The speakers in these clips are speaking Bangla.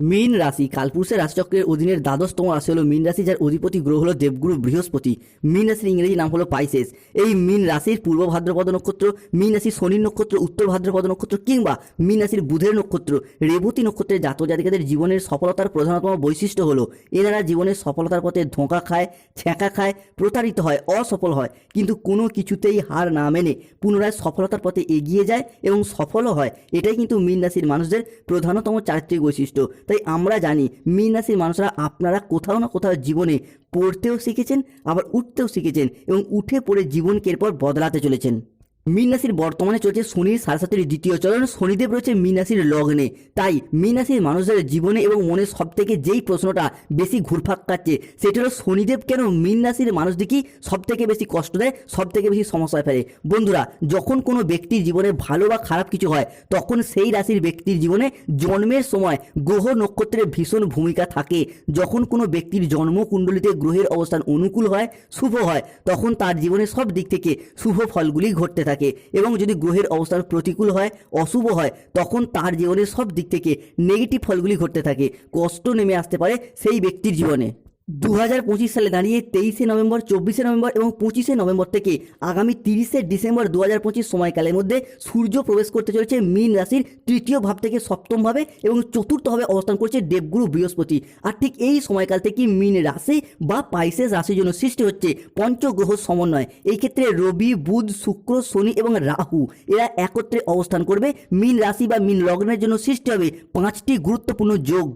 মীন রাশি, কালপুরুষের রাশিচক্রের অধীনের দ্বাদশতম রাশি হলো মীন রাশি, যার অধিপতি গ্রহ হলো দেবগুরু বৃহস্পতি। মীন রাশির ইংরেজি নাম হলো পাইসেস। এই মীন রাশির পূর্ব ভাদ্রপদ নক্ষত্র, মীন রাশির শনির নক্ষত্র, উত্তর ভাদ্রপদ নক্ষত্র, কিংবা মীন রাশির বুধের নক্ষত্র, রেবতী নক্ষত্রের জাতক জাতিকাদের জীবনের সফলতার প্রধানতম বৈশিষ্ট্য হলো, এনারা জীবনের সফলতার পথে ধোঁকা খায়, ছ্যাঁকা খায়, প্রতারিত হয়, অসফল হয়, কিন্তু কোনো কিছুতেই হার না মেনে পুনরায় সফলতার পথে এগিয়ে যায় এবং সফলও হয়। এটাই কিন্তু মীন রাশির মানুষদের প্রধানতম চারিত্রিক বৈশিষ্ট্য। তাই আমরা জানি মীন রাশির মানুষরা আপনারা কোথাও না কোথাও জীবনে পড়তেও শিখেছেন, আবার উঠতেও শিখেছেন এবং উঠে পড়ে জীবনকে এরপর বদলাতে চলেছেন। মীন রাশির বর্তমানে চলছে শনির সাড়ে সাতের দ্বিতীয় চরণ। শনিদেব রয়েছে মীন রাশির লগ্নে। তাই মীন রাশির মানুষদের জীবনে এবং মনে সব থেকে যেই প্রশ্নটা বেশি ঘুরফাক কাটছে সেটা হলো শনিদেব কেন মীন রাশির মানুষদেরকেই সব থেকে বেশি কষ্ট দেয় সব থেকে বেশি সমস্যায় ফেলে? বন্ধুরা, যখন কোনো ব্যক্তির জীবনে ভালো বা খারাপ কিছু হয়, তখন সেই রাশির ব্যক্তির জীবনে জন্মের সময় গ্রহ নক্ষত্রের ভীষণ ভূমিকা থাকে। যখন কোনো ব্যক্তির জন্ম জন্মকুণ্ডলিতে গ্রহের অবস্থান অনুকূল হয়, শুভ হয়, তখন তার জীবনে সব দিক থেকে শুভ ফলগুলি ঘটতে থাকে। এবং যদি গ্রহের অবস্থান প্রতিকূল হয়, অশুভ হয়, তখন তার জীবনে সব দিক থেকে নেগেটিভ ফলগুলি ঘটতে থাকে। কষ্ট নেমে আসতে পারে সেই ব্যক্তির জীবনে। দু হাজার পঁচিশ সালে দাঁড়িয়ে তেইশে নভেম্বর, চব্বিশে নভেম্বর এবং পঁচিশে নভেম্বর থেকে আগামী তিরিশে ডিসেম্বর দু হাজার পঁচিশ সময়কালের মধ্যে সূর্য প্রবেশ করতে চলেছে মীন রাশির তৃতীয় ভাব থেকে সপ্তম ভাবে এবং চতুর্থভাবে অবস্থান করছে দেবগুরু বৃহস্পতি। আর ঠিক এই সময়কাল থেকে মীন রাশি বা পাইসেস রাশির জন্য সৃষ্টি হচ্ছে পঞ্চগ্রহ সমন্বয়। এই ক্ষেত্রে রবি, বুধ, শুক্র, শনি এবং রাহু এরা একত্রে অবস্থান করবে। মীন রাশি বা মীন লগ্নের জন্য সৃষ্টি হবে পাঁচটি গুরুত্বপূর্ণ যোগ।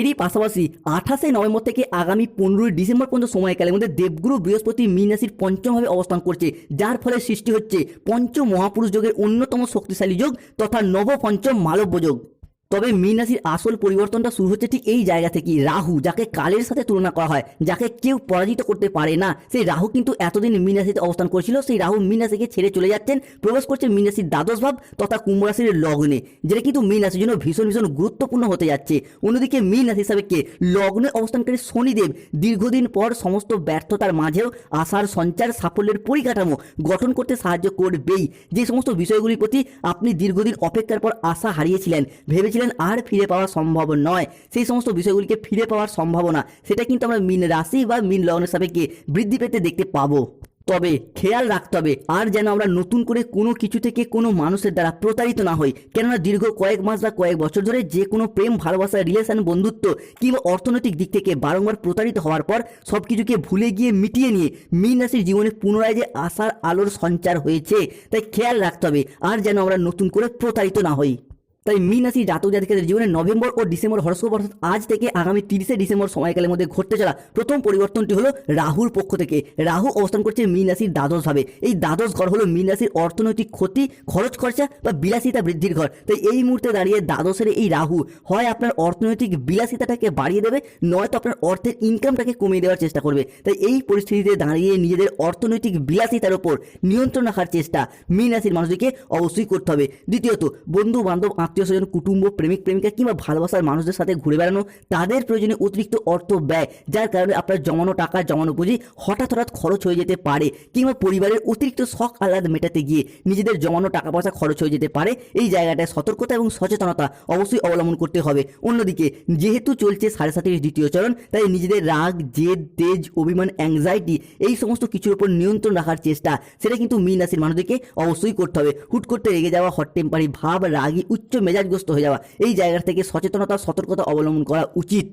এরই পাশাপাশি আঠাশে নভেম্বর থেকে আগামী পনেরোই ডিসেম্বর পর্যন্ত সময়কালের মধ্যে দেবগুরু বৃহস্পতি মীন রাশির পঞ্চমভাবে অবস্থান করছে, যার ফলে সৃষ্টি হচ্ছে পঞ্চ মহাপুরুষ যোগের অন্যতম শক্তিশালী যোগ তথা নবপঞ্চম মালব্য যোগ। তবে মীন রাশির আসল পরিবর্তনটা শুরু হচ্ছে ঠিক এই জায়গা থেকেই। রাহু, যাকে কালের সাথে তুলনা করা হয়, যাকে কেউ পরাজিত করতে পারে না, সেই রাহু কিন্তু এতদিন মীন রাশিতে অবস্থান করছিল, সেই রাহু মীন রাশিকে ছেড়ে চলে যাচ্ছেন। প্রবেশ করছে মীন রাশির দ্বাদশ ভাব তথা কুম্ভ রাশির লগ্নে, যেটা কিন্তু মীন রাশির জন্য ভীষণ ভীষণ গুরুত্বপূর্ণ হতে যাচ্ছে। অন্যদিকে মীন রাশি হিসাবে কে? লগ্নে অবস্থানকারী শনিদেব, দীর্ঘদিন পর সমস্ত ব্যর্থতার মাঝেও আশার সঞ্চার, সাফল্যের পরিকাঠামো গঠন করতে সাহায্য করবেই। যে সমস্ত বিষয়গুলির প্রতি আপনি দীর্ঘদিন অপেক্ষার পর আশা হারিয়েছিলেন, ভেবেছিলেন আর ফিরে পাওয়া সম্ভব নয়। সেই সমস্ত বিষয়গুলিকে ফিরে পাওয়ার সম্ভাবনা, সেটা কিন্তু আমরা মিন রাশি বা মিন লগ্নের সাপেক্ষে বৃদ্ধি পেতে দেখতে পাবো। তবে খেয়াল রাখতে হবে, আর যেন আমরা নতুন করে কোনো কিছু থেকে কোনো মানুষের দ্বারা প্রতারিত না হই। কেননা দীর্ঘ কয়েক মাস বা কয়েক বছর ধরে যে কোনো প্রেম, ভালোবাসা রিলেশন বন্ধুত্ব কিংবা অর্থনৈতিক দিক থেকে বারংবার প্রতারিত হওয়ার পর সব কিছুকে ভুলে গিয়ে মিটিয়ে নিয়ে মীন রাশির জীবনে পুনরায় যে আশার আলোর সঞ্চার হয়েছে, তাই খেয়াল রাখতে হবে, আর যেন আমরা নতুন করে প্রতারিত না হই। তাই মিন রাশি জাতক জাতিকাদের জীবনে নভেম্বর ও ডিসেম্বর হরস্কোপ অর্থাৎ আজ থেকে আগামী তিরিশে ডিসেম্বর সময়কালের মধ্যে ঘটতে চলা প্রথম পরিবর্তনটি হলো রাহুর পক্ষ থেকে। রাহু অবস্থান করছে মীন রাশির দ্বাদশ ভাবে এই দ্বাদশ ঘর হলো মীন রাশির অর্থনৈতিক ক্ষতি, খরচ খরচা বা বিলাসিতা বৃদ্ধির ঘর। তাই এই মুহূর্তে দাঁড়িয়ে দ্বাদশের এই রাহু হয় আপনার অর্থনৈতিক বিলাসিতাটাকে বাড়িয়ে দেবে, নয়তো আপনার অর্থের ইনকামটাকে কমিয়ে দেওয়ার চেষ্টা করবে। তাই এই পরিস্থিতিতে দাঁড়িয়ে নিজেদের অর্থনৈতিক বিলাসিতার ওপর নিয়ন্ত্রণ রাখার চেষ্টা মীন রাশির মানুষদেরকে অবশ্যই করতে হবে। দ্বিতীয়ত বন্ধু বান্ধব আত্মীয় স্বজন, কুটুম্ব, প্রেমিক, প্রেমিকা কিংবা ভালোবাসার মানুষদের সাথে ঘুরে বেড়ানো, তাদের প্রয়োজনে অতিরিক্ত অর্থ ব্যয়, যার কারণে আপনার জমানো টাকা, জমানো পুঁজি হঠাৎ হঠাৎ খরচ হয়ে যেতে পারে কিংবা পরিবারের অতিরিক্ত শখ আহ্লাদ মেটাতে গিয়ে নিজেদের জমানো টাকা পয়সা খরচ হয়ে যেতে পারে। এই জায়গাটায় সতর্কতা এবং সচেতনতা অবশ্যই অবলম্বন করতে হবে। অন্যদিকে, যেহেতু চলছে সাড়ে সাতের দ্বিতীয় চরণ, তাই নিজেদের রাগ, জেদ, তেজ, অভিমান অ্যাংজাইটি এই সমস্ত কিছুর উপর নিয়ন্ত্রণ রাখার চেষ্টা, সেটা কিন্তু মীন রাশির মানুষদেরকে অবশ্যই করতে হবে। হুট করতে রেগে যাওয়া হট টেম্পারি ভাব, রাগী, উচ্চ মেজাজগ্রস্ত হয়ে যাওয়া। এই জায়গা থেকে সচেতনতা সতর্কতা অবলম্বন করা উচিত।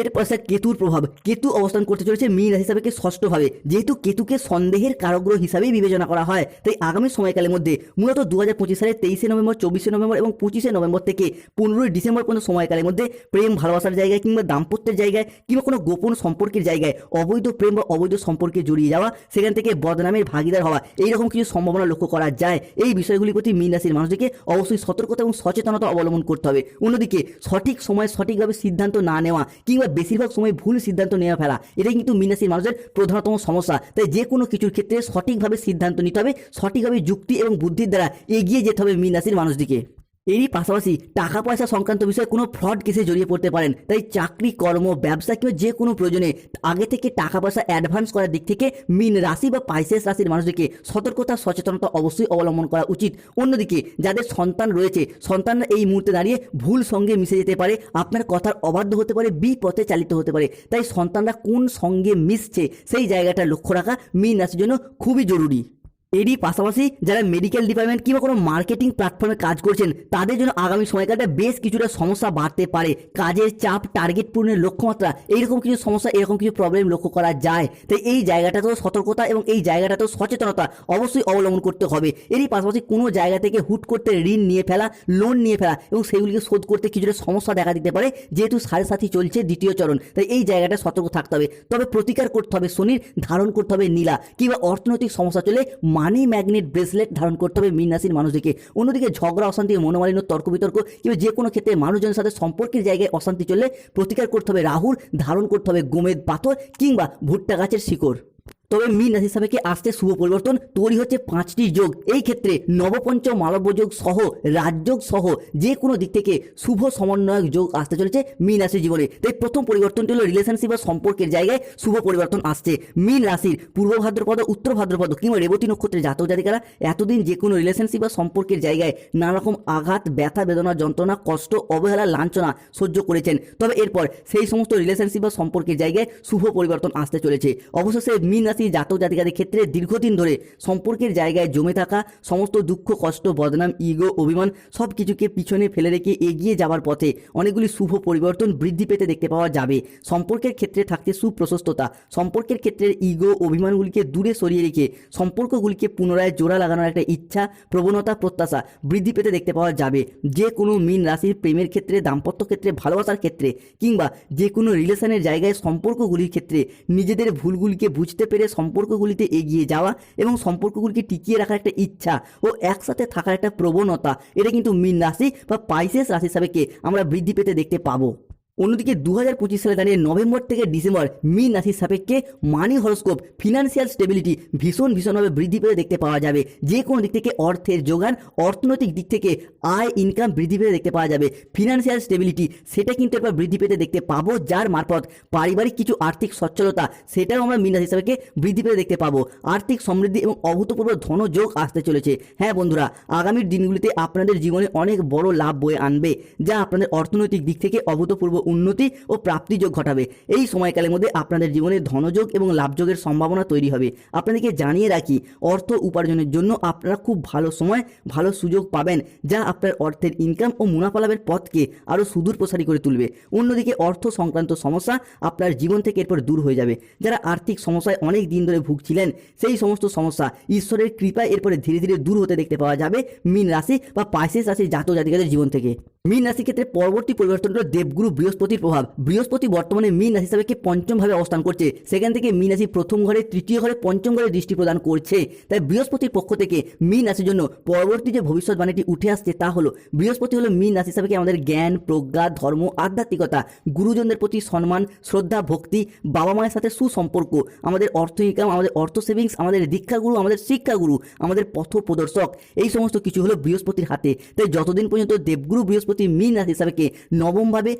এরপর স্যার কেতুর প্রভাব। কেতু অবস্থান করতে চলেছে মীন রাশি হিসাবে ষষ্ঠভাবে যেহেতু কেতুকে সন্দেহের কারগ্রহ হিসাবেই বিবেচনা করা হয়, তাই আগামী সময়কালের মধ্যে মূলত দু হাজার পঁচিশ সালের তেইশে নভেম্বর, চব্বিশে নভেম্বর এবং পঁচিশে নভেম্বর থেকে পনেরোই ডিসেম্বর পর্যন্ত সময়কালের মধ্যে প্রেম, ভালোবাসার জায়গায় কিংবা দাম্পত্যের জায়গায় কিংবা কোনো গোপন সম্পর্কের জায়গায় অবৈধ প্রেম বা অবৈধ সম্পর্কে জড়িয়ে যাওয়া, সেখান থেকে বদনামের ভাগিদার হওয়া, এইরকম কিছু সম্ভাবনা লক্ষ্য করা যায়। এই বিষয়গুলির প্রতি মীন রাশির মানুষদেরকে অবশ্যই সতর্কতা এবং সচেতনতা অবলম্বন করতে হবে। অন্যদিকে সঠিক সময় সঠিকভাবে সিদ্ধান্ত না নেওয়া কিংবা বেশিরভাগ সময় ভুল সিদ্ধান্ত নেওয়া ফেলা। এটাই কিন্তু মীন মানুষের প্রধানতম সমস্যা। তাই যে কোনো কিছুর ক্ষেত্রে সঠিকভাবে সিদ্ধান্ত নিতে হবে, সঠিকভাবে যুক্তি এবং বুদ্ধির দ্বারা এগিয়ে যেতে হবে মীন মানুষদিকে এরই পাশাপাশি টাকা পয়সা সংক্রান্ত বিষয়ে কোনো ফ্রড কেসে জড়িয়ে পড়তে পারেন। তাই চাকরি, কর্ম, ব্যবসা কিংবা যে কোনো প্রয়োজনে আগে থেকে টাকা পয়সা অ্যাডভান্স করার দিক থেকে মিন রাশি বা পাইসেস রাশির মানুষদেরকে সতর্কতা, সচেতনতা অবশ্যই অবলম্বন করা উচিত। অন্যদিকে যাদের সন্তান রয়েছে, সন্তানরা এই মুহূর্তে দাঁড়িয়ে ভুল সঙ্গে মিশে যেতে পারে, আপনার কথার অবাধ্য হতে পারে, বিপথে চালিত হতে পারে। তাই সন্তানরা কোন সঙ্গে মিশছে, সেই জায়গাটা লক্ষ্য রাখা মিন রাশির জন্য খুবই জরুরি। এরই পাশাপাশি যারা মেডিকেল ডিপার্টমেন্ট কিংবা কোনো মার্কেটিং প্ল্যাটফর্মে কাজ করছেন, তাদের জন্য আগামী সময়কালটা বেশ কিছুটা সমস্যা বাড়তে পারে। কাজের চাপ টার্গেট পূরণের লক্ষ্যমাত্রা, এইরকম কিছু সমস্যা, এরকম কিছু প্রবলেম লক্ষ্য করা যায়। তাই এই জায়গাটাতেও সতর্কতা এবং এই জায়গাটাতেও সচেতনতা অবশ্যই অবলম্বন করতে হবে। এরই পাশাপাশি কোনো জায়গা থেকে হুট করতে ঋণ নিয়ে ফেলা লোন নিয়ে ফেলা এবং সেগুলিকে শোধ করতে কিছুটা সমস্যা দেখা দিতে পারে, যেহেতু সাড়ে সাথী চলছে দ্বিতীয় চরণ। তাই এই জায়গাটা সতর্ক থাকতে হবে। তবে প্রতিকার করতে হবে শনির, ধারণ করতে হবে নীলা কিংবা অর্থনৈতিক সমস্যা চলে মানি ম্যাগনেট ব্রেসলেট ধারণ করতে হবে মীন রাশির মানুষদেরকে। অন্যদিকে ঝগড়া, অশান্তি, মনোমালিন্য, তর্ক বিতর্ক কিংবা যে কোনো ক্ষেত্রে মানুষজনের সাথে সম্পর্কের জায়গায় অশান্তি চললে প্রতিকার করতে হবে রাহুর ধারণ করতে হবে গোমেদ পাথর কিংবা ভুট্টা গাছের শিকড়। তবে মীন রাশি সাপেক্ষে আসতে শুভ পরিবর্তন? তৈরি হচ্ছে পাঁচটি যোগ। এই ক্ষেত্রে নবপঞ্চ মালব্য যোগ সহ রাজযোগ সহ যে কোনো দিক থেকে শুভ সমন্বয়ক যোগ আসতে চলেছে মীন রাশির জীবনে। তাই প্রথম পরিবর্তনটি হলো রিলেশনশিপ বা সম্পর্কের জায়গায় শুভ পরিবর্তন আসছে। মিন রাশির পূর্ব ভাদ্রপদ, উত্তর ভাদ্রপদ কিংবা রেবতী নক্ষত্রের জাতক জাতিকারা এতদিন যে কোনো রিলেশনশিপ বা সম্পর্কের জায়গায় নানা রকম আঘাত, ব্যথা, বেদনা, যন্ত্রণা, কষ্ট, অবহেলা, লাঞ্ছনা সহ্য করেছেন। তবে এরপর সেই সমস্ত রিলেশনশিপ বা সম্পর্কের জায়গায় শুভ পরিবর্তন আসতে চলেছে। অবশেষে মীন রাশি জাতক জাতিকাদের ক্ষেত্রে দীর্ঘদিন ধরে সম্পর্কের জায়গায় জমে থাকা সমস্ত দুঃখ, কষ্ট, বদনাম, ইগো, অভিমান সব কিছুকে পিছনে ফেলে রেখে এগিয়ে যাওয়ার পথে অনেকগুলি শুভ পরিবর্তন বৃদ্ধি পেতে দেখতে পাওয়া যাবে। সম্পর্কের ক্ষেত্রে থাকছে সুপ্রশস্ততা। সম্পর্কের ক্ষেত্রে ইগো, অভিমানগুলিকে দূরে সরিয়ে রেখে সম্পর্কগুলিকে পুনরায় জোড়া লাগানোর একটা ইচ্ছা, প্রবণতা, প্রত্যাশা বৃদ্ধি পেতে দেখতে পাওয়া যাবে। যে কোনো মীন রাশির প্রেমের ক্ষেত্রে, দাম্পত্য ক্ষেত্রে, ভালোবাসার ক্ষেত্রে কিংবা যে কোনো রিলেশনের জায়গায় সম্পর্কগুলির ক্ষেত্রে নিজেদের ভুলগুলিকে বুঝতে পেরে সম্পর্কগুলিতে এগিয়ে যাওয়া এবং সম্পর্কগুলিকে টিকিয়ে রাখার একটা ইচ্ছা ও একসাথে থাকার একটা প্রবণতা, এটা কিন্তু মীন রাশি বা পাইসেস রাশি হিসাবে আমরা বৃদ্ধি পেতে দেখতে পাবো। অন্যদিকে দু হাজার পঁচিশ সালে দাঁড়িয়ে নভেম্বর থেকে ডিসেম্বর মিন রাশির সাপেক্ষে মানি হরস্কোপ ফিনান্সিয়াল স্টেবিলিটি ভীষণ ভীষণভাবে বৃদ্ধি পেতে দেখতে পাওয়া যাবে। যে কোনো দিক থেকে অর্থের যোগান, অর্থনৈতিক দিক থেকে আয় ইনকাম বৃদ্ধি পেতে দেখতে পাওয়া যাবে। ফিনান্সিয়াল স্টেবিলিটি সেটা কিন্তু এবার বৃদ্ধি পেতে দেখতে পাবো যার মারফত পারিবারিক কিছু আর্থিক সচ্ছলতা, সেটাও আমরা মিন রাশি সাপেক্ষে বৃদ্ধি পেতে দেখতে পাবো। আর্থিক সমৃদ্ধি এবং অভূতপূর্ব ধনযোগ আসতে চলেছে। হ্যাঁ বন্ধুরা, আগামীর দিনগুলিতে আপনাদের জীবনে অনেক বড় লাভ বয়ে আনবে, যা আপনাদের অর্থনৈতিক দিক থেকে অভূতপূর্ব উন্নতি ও প্রাপ্তিযোগ ঘটাবে। এই সময়কালের মধ্যে আপনাদের জীবনে ধনযোগ এবং লাভযোগের সম্ভাবনা তৈরি হবে। আপনাদেরকে জানিয়ে রাখি, অর্থ উপার্জনের জন্য আপনারা খুব ভালো সময়, ভালো সুযোগ পাবেন, যা আপনার অর্থের ইনকাম ও মুনাফা লাভের পথকে আরও সুদূর প্রসারী করে তুলবে। অন্যদিকে অর্থ সংক্রান্ত সমস্যা আপনার জীবন থেকে এরপর দূর হয়ে যাবে। যারা আর্থিক সমস্যায় অনেক দিন ধরে ভুগছিলেন, সেই সমস্ত সমস্যা ঈশ্বরের কৃপায় এরপরে ধীরে ধীরে দূর হতে দেখতে পাওয়া যাবে মিন রাশি বা পাইসেস রাশির জাতক জাতিকাদের জীবন থেকে। মিন রাশির ক্ষেত্রে পরবর্তী পরিবর্তন হলো দেবগুরু বৃহস্পতির প্রভাব। বৃহস্পতি বর্তমানে মিন রাশি হিসাবে পঞ্চম ভাবে অবস্থান করছে? সেখান থেকে মিন রাশি প্রথম ঘরে, তৃতীয় ঘরে, পঞ্চম ঘরে দৃষ্টি প্রদান করছে। তাই বৃহস্পতির পক্ষ থেকে মিন রাশির জন্য পরবর্তী যে ভবিষ্যৎবাণীটি উঠে আসছে তা হলো, বৃহস্পতি হলো মিন রাশি হিসাবে আমাদের জ্ঞান, প্রজ্ঞা, ধর্ম, আধ্যাত্মিকতা, গুরুজনদের প্রতি সম্মান, শ্রদ্ধা, ভক্তি, বাবা মায়ের সাথে সুসম্পর্ক, আমাদের অর্থ ইনকাম আমাদের অর্থ সেভিংস, আমাদের দীক্ষাগুরু, আমাদের শিক্ষাগুরু, আমাদের পথ প্রদর্শক এই সমস্ত কিছু হলো বৃহস্পতির হাতে। তাই যতদিন পর্যন্ত দেবগুরু বৃহস্পতি মিন রাশি হিসাবে নবমভাবে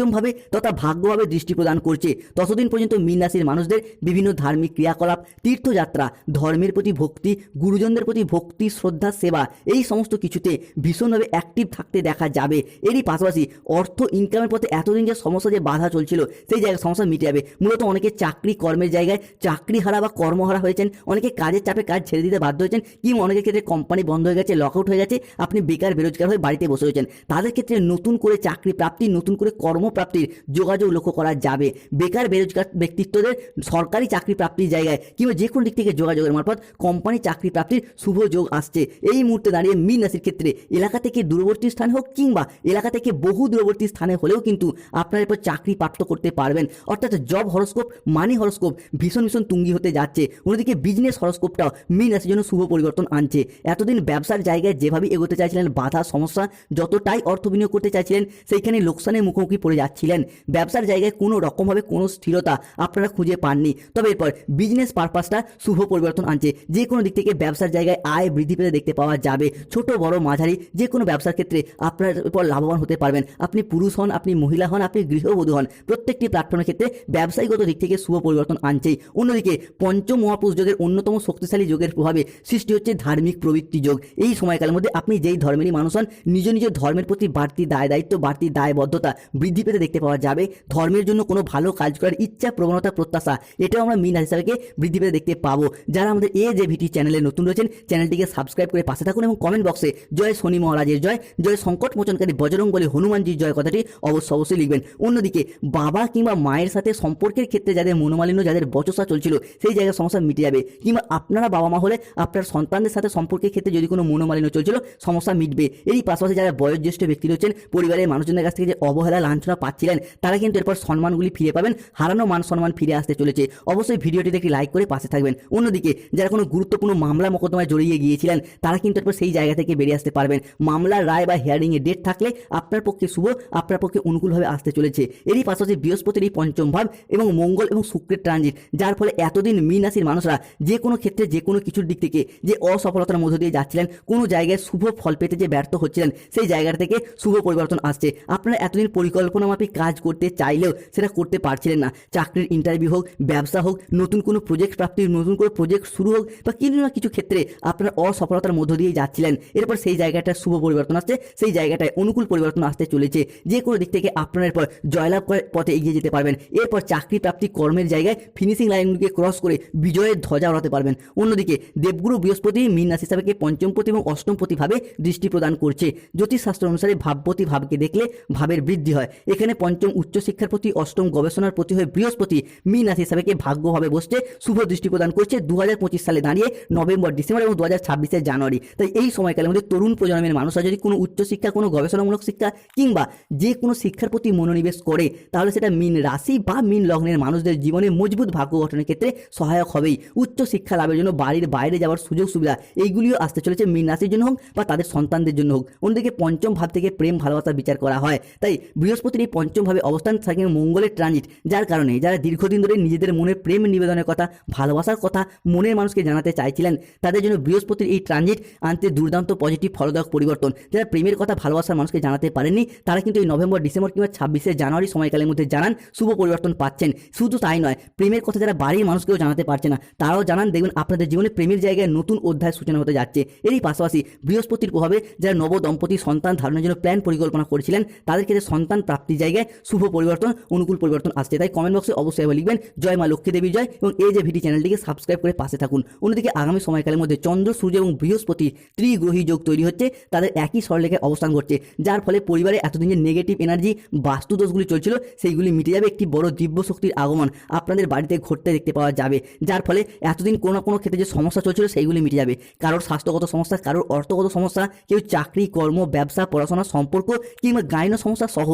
পঞ্চমভাবে তথা ভাগ্যভাবে দৃষ্টি প্রদান করছে। ততদিন পর্যন্ত মিন রাশির মানুষদের বিভিন্ন ধার্মিক ক্রিয়াকলাপ, তীর্থযাত্রা, ধর্মের প্রতি ভক্তি, গুরুজনদের প্রতি ভক্তি, শ্রদ্ধা, সেবা এই সমস্ত কিছুতে ভীষণভাবে অ্যাক্টিভ থাকতে দেখা যাবে। এরই পাশাপাশি অর্থ ইনকামের পথে এতদিন যে সমস্যা যে বাধা চলছিল, সেই জায়গায় সমস্যা মিটে যাবে। মূলত অনেকে চাকরি কর্মের জায়গায় চাকরি হারা বা কর্মহারা হয়েছেন, অনেকে কাজের চাপে কাজ ছেড়ে দিতে বাধ্য হয়েছেন, কিংবা অনেকের ক্ষেত্রে কোম্পানি বন্ধ হয়ে গেছে লকআউট হয়ে গেছে, আপনি বেকার, বেরোজগার হয়ে বাড়িতে বসে রয়েছেন। তাদের ক্ষেত্রে নতুন করে চাকরি প্রাপ্তি, নতুন করে কর্মপ্রাপ্তির যোগাযোগ লক্ষ্য করা যাবে। বেকার, বেরোজগার ব্যক্তিত্বদের সরকারি চাকরি প্রাপ্তির জায়গায় কিংবা যে কোনো দিক থেকে যোগাযোগের মারফত কোম্পানি চাকরি প্রাপ্তির শুভ যোগ আসছে। এই মুহূর্তে দাঁড়িয়ে মিন রাশির ক্ষেত্রে এলাকা থেকে দূরবর্তী স্থান হোক কিংবা এলাকা থেকে বহু দূরবর্তী স্থানে হলেও কিন্তু আপনার এরপর চাকরি প্রাপ্ত করতে পারবেন। অর্থাৎ জব হরস্কোপ, মানি হরস্কোপ ভীষণ ভীষণ তুঙ্গি হতে যাচ্ছে। অন্যদিকে বিজনেস হরস্কোপটাও মিন রাশির জন্য শুভ পরিবর্তন আনছে। এতদিন ব্যবসার জায়গায় যেভাবে এগোতে চাইছিলেন বাধা সমস্যা যতটাই অর্থ বিনিয়োগ করতে চাইছিলেন, সেইখানে লোকসানের মুখোমুখি পড়ে যাচ্ছিলেন। ব্যবসার জায়গায় কোনো রকমভাবে কোনো স্থিরতা আপনারা খুঁজে পাননি। তবে এরপর বিজনেস পারপাসটা শুভ পরিবর্তন আনছে। যে কোনো দিক থেকে ব্যবসার জায়গায় আয় বৃদ্ধি পেতে দেখতে পাওয়া যাবে। ছোট, বড়, মাঝারি যে কোনো ব্যবসার ক্ষেত্রে আপনার উপর লাভবান হতে পারবেন। আপনি পুরুষ হন, আপনি মহিলা হন, আপনি গৃহবধূ হন, প্রত্যেকটি প্ল্যাটফর্মের ক্ষেত্রে ব্যবসায়িকগত দিক থেকে শুভ পরিবর্তন আনছেই। অন্যদিকে পঞ্চম মহাপুরুষ যোগের অন্যতম শক্তিশালী যোগের প্রভাবে সৃষ্টি হচ্ছে ধার্মিক প্রবৃত্তি যোগ। এই সময়কালের মধ্যে আপনি যেই ধর্মেরই মানুষ হন, নিজ নিজ ধর্মের প্রতি বাড়তি দায় দায়িত্ব বাড়তি দায়বদ্ধতা বৃদ্ধি পেতে দেখতে পাওয়া যাবে ধর্মের জন্য কোনো ভালো কাজ করার ইচ্ছা, প্রবণতা, প্রত্যাশা, এটাও আমরা মিন হিসাবে বৃদ্ধি পেতে দেখতে পাবো। যারা আমাদের এ যে ভিটি চ্যানেলে নতুন রয়েছেন চ্যানেলটিকে সাবস্ক্রাইব করে পাশে থাকুন এবং কমেন্ট বক্সে জয় শনি মহারাজের জয় জয় সংকট মোচনকারী বজরং বলে হনুমানজির জয় কথাটি অবশ্য অবশ্যই লিখবেন। অন্যদিকে বাবা কিংবা মায়ের সাথে সম্পর্কের ক্ষেত্রে যাদের মনোমালিন্য, যাদের বচসা চলছিল, সেই জায়গার সমস্যা মিটে যাবে। কিংবা আপনারা বাবা মা হলে আপনার সন্তানদের সাথে সম্পর্কের ক্ষেত্রে যদি কোনো মনোমালিন্য চলছিল, সমস্যা মিটবে। এই পাশাপাশি যারা বয়োজ্যেষ্ঠ ব্যক্তি রয়েছেন, পরিবারের মানুষজনের কাছ থেকে যে অবহেলা, লাঞ্ছনা পাচ্ছিলেন, তারা কিন্তু এরপর সম্মানগুলি ফিরে পাবেন, হারানো মান সম্মান ফিরে আসতে চলেছে। অবশ্যই ভিডিওটিতে একটি লাইক করে পাশে থাকবেন। অন্যদিকে, যারা কোনো গুরুত্বপূর্ণ মামলা মোকদ্দমায় জড়িয়ে গিয়েছিলেন, তারা কিন্তু এরপর সেই জায়গা থেকে বেরিয়ে আসতে পারবেন। মামলার রায় বা হিয়ারিং এর ডেট থাকলে আপনার পক্ষে শুভ, আপনার পক্ষে অনুকূলভাবে আসতে চলেছে। এরই পাশাপাশি বৃহস্পতির এই পঞ্চম ভাব এবং মঙ্গল এবং শুক্রের ট্রানজিট যার ফলে এতদিন মীন রাশির মানুষরা যে কোনো ক্ষেত্রে যে কোনো কিছুর দিক থেকে যে অসফলতার মধ্য দিয়ে যাচ্ছিলেন, কোনো জায়গায় শুভ ফল পেতে যে ব্যর্থ হচ্ছিলেন, সেই জায়গা থেকে শুভ পরিবর্তন আসছে। আপনারা এতদিন পরিকল্পনা মাফিক কাজ করতে চাইলেও সেটা করতে পারছিলেন না। চাকরির ইন্টারভিউ হোক, ব্যবসা হোক, নতুন কোনো প্রজেক্ট প্রাপ্তির নতুন কোনো প্রজেক্ট শুরু হোক বা কিছু না কিছু ক্ষেত্রে আপনার অসফলতার মধ্য দিয়ে যাচ্ছিলেন। এরপর সেই জায়গাটা শুভ পরিবর্তন আসছে, সেই জায়গাটায় অনুকূল পরিবর্তন আসতে চলেছে। যে কোনো দিক থেকে আপনার এরপর জয়লাভ করার পথে এগিয়ে যেতে পারবেন। এরপর চাকরি প্রাপ্তি কর্মের জায়গায় ফিনিশিং লাইনগুলিকে ক্রস করে বিজয়ের ধ্বজা ওড়াতে পারবেন। অন্যদিকে দেবগুরু বৃহস্পতি মীন রাশি হিসাবে পঞ্চমপতি এবং অষ্টমপতি ভাবে দৃষ্টি প্রদান করছে। জ্যোতিষশাস্ত্র অনুসারে ভাবপতি ভাবকে দেখলে ভাবের বৃদ্ধি হয়। এখানে পঞ্চম উচ্চশিক্ষার প্রতি, অষ্টম গবেষণার প্রতি হয়ে বৃহস্পতি মীন রাশি হিসাবে ভাগ্যভাবে বসছে শুভ দৃষ্টি প্রদান করছে দু হাজার পঁচিশ সালে দাঁড়িয়ে নভেম্বর, ডিসেম্বর এবং দু হাজার জানুয়ারি। তাই এই সময়কালের মধ্যে তরুণ প্রজন্মের মানুষরা যদি কোনো উচ্চশিক্ষা, কোনো গবেষণামূলক শিক্ষা কিংবা যে কোনো শিক্ষার প্রতি মনোনিবেশ করে, তাহলে সেটা মিন রাশি বা মিন লগ্নের মানুষদের জীবনে মজবুত ভাগ্য গঠনের ক্ষেত্রে সহায়ক হবেই। উচ্চ শিক্ষা লাভের জন্য বাড়ির বাইরে যাওয়ার সুযোগ সুবিধা, এইগুলিও আসতে চলেছে মিন রাশির জন্য হোক বা তাদের সন্তানদের জন্য হোক। অন্যদিকে পঞ্চম ভাব থেকে প্রেম ভালোবাসা বিচার করা হয়। তাই বৃহস্পতির এই পঞ্চম ভাবে অবস্থান থাকে মঙ্গলের ট্রানজিট, যার কারণে যারা দীর্ঘদিন ধরে নিজেদের মনে প্রেম নিবেদনের কথা, ভালোবাসার কথা মনের মানুষকে জানাতে চাইছিলেন, তাদের জন্য বৃহস্পতির এই ট্রানজিট আনতে দুর্দান্ত পজিটিভ ফলদায়ক পরিবর্তন। যারা প্রেমের কথা, ভালোবাসার মানুষকে জানাতে পারেননি, তারা কিন্তু এই নভেম্বর, ডিসেম্বর কিংবা ছাব্বিশে জানুয়ারি সময়কালের মধ্যে জানান শুভ পরিবর্তন পাচ্ছেন। শুধু তাই নয়, প্রেমের কথা যারা বাড়ির মানুষকেও জানাতে পারছে না, তারাও জানান, দেখবেন, আপনাদের জীবনে প্রেমের জায়গায় নতুন অধ্যায় সূচনা হতে যাচ্ছে। এরই পাশাপাশি বৃহস্পতির প্রভাবে যারা নব দম্পতি সন্তান ধারণের জন্য প্ল্যান পরিকল্পনা করেছিলেন, তাদের ক্ষেত্রে সন্তান প্রাপ্তির জায়গায় শুভ পরিবর্তন, অনুকূল পরিবর্তন আসছে। তাই কমেন্ট বক্সে অবশ্যই লিখবেন, জয় মা লক্ষ্মী দেবী জয় এবং এই যে ভিডি চ্যানেলটিকে সাবস্ক্রাইব করে পাশে থাকুন। অন্যদিকে আগামী সময়কালের মধ্যে চন্দ্র, সূর্য এবং বৃহস্পতি ত্রিগ্রহী যোগ তৈরি হচ্ছে, তাদের একই সরলেখায় অবস্থান করছে, যার ফলে পরিবারে এতদিন যে নেগেটিভ এনার্জি বাস্তুদোষগুলি চলছিল, সেইগুলি মিটে যাবে একটি বড় দিব্য শক্তির আগমন আপনাদের বাড়িতে ঘটতে দেখতে পাওয়া যাবে, যার ফলে এতদিন কোনো না কোনো ক্ষেত্রে যে সমস্যা চলছিল সেইগুলি মিটে যাবে। কারোর স্বাস্থ্যগত সমস্যা, কারোর অর্থগত সমস্যা, কেউ চাকরি, কর্ম, ব্যবসা পড়াশোনা সম্পর্ক কিংবা গাইন সমস্যা সহ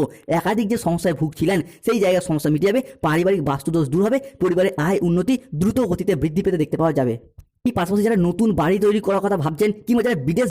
একাধিক যে সমস্যায় ভুগছিলেন, সেই জায়গার সমস্যা মিটে যাবে পারিবারিক বাস্তুদোষ দূর হবে, পরিবারের আয় উন্নতি দ্রুত গতিতে বৃদ্ধি পেতে দেখতে পাওয়া যাবে। পাশাপাশি যারা নতুন বাড়ি তৈরি করার কথা ভাবছেন, কিংবা যারা বিদেশ